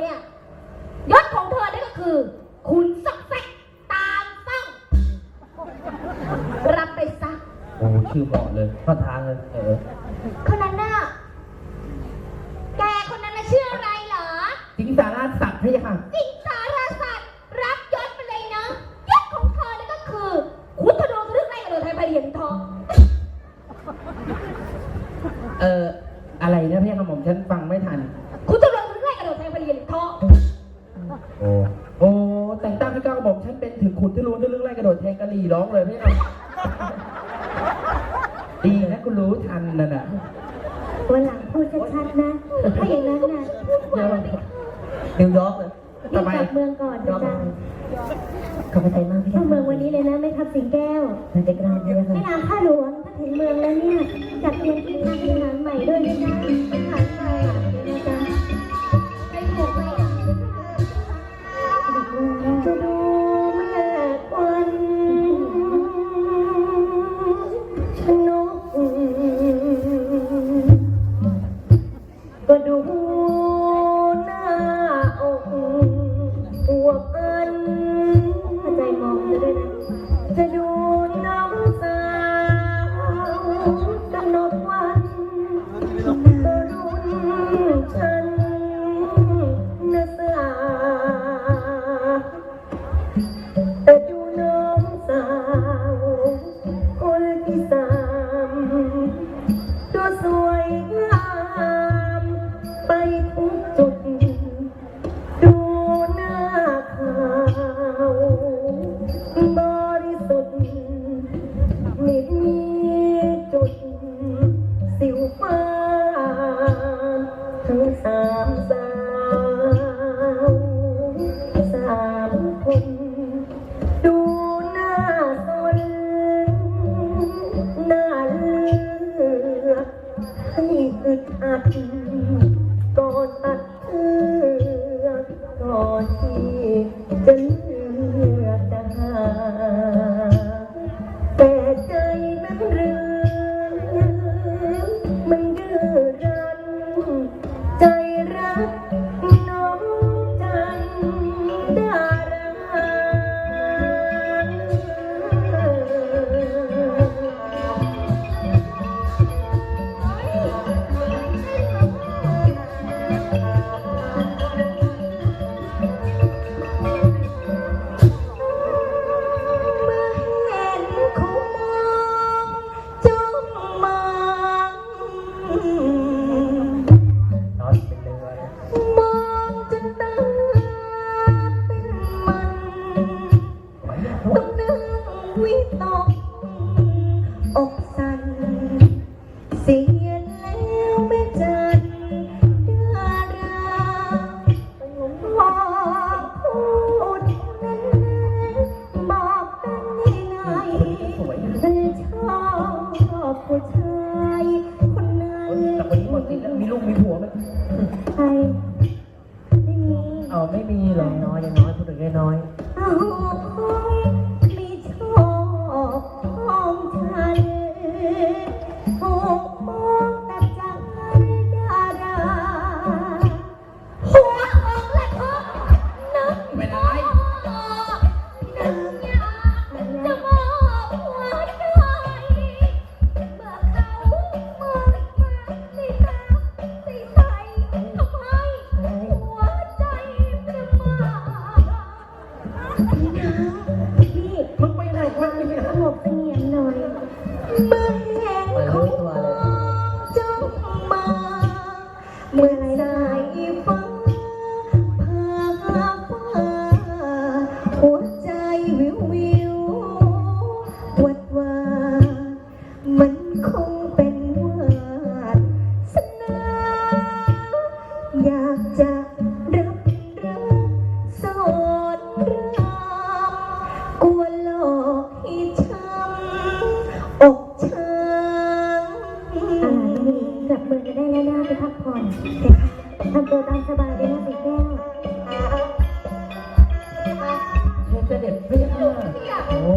เนี่ยยศของเธอนี่ก็คือ คุณสักแซกตามต้องรับไปซะโอ้ชื่อเหมาะเลยเข้าทางเลยเออคนนั้นน่ะแกคนนั้นน่ะชื่ออะไรเหรอ สิงสาราสัตว์พะยะค่ะสิงสารสัตว์รับยศไปเลยนะยศของเธอนี่ก็คือขุนธนูเรื่องไรกระโดดไทยพาเดียนทองเอออะไรนะพะยะค่ะหม่อมฉันฟังไม่ทันขุนธนู รี่ร้องเลยพะยะค่ะดีนะคุณรู้ทันนั่นน่ะวันหลังพูดชัดๆนะ ถ้าอย่างนั้นน่ะนิวยอร์กเลยรีทำบไมกลับเมืองก่อนนะจ๊ะขอบใจมากพี่เข้าเมืองวันนี้เลยนะแม่ทัพสิงแก้วท่านเด็กเราเนี่ยแม่นางข้าหลวงถ้าถึงเมืองแล้วเนี่ยจัดเตรียมที่ทางอาหารใหม่ด้วยนะจ๊ะอาหารไทยนะจ๊ะ ให้อึดอัดก่อนตัดเชือกก่อนที่จะเลือกจะหาแต่ใจนั้นเรือมันดื้อรั้นใจรักน้องจันด ผู้ชายคนนั้นแต่คนนี้หมดสิทธิ์แล้วมีลูกมีผัวไหมใครไม่มี เอาไม่มีเหรอน้อยยังน้อยพูดถึงน้อยเอาไใจฟังพากาหัวใจวิววัดว่ามันคงามสบายดีนะสีแก้วเธอจเด็ดไม่ได้โอ้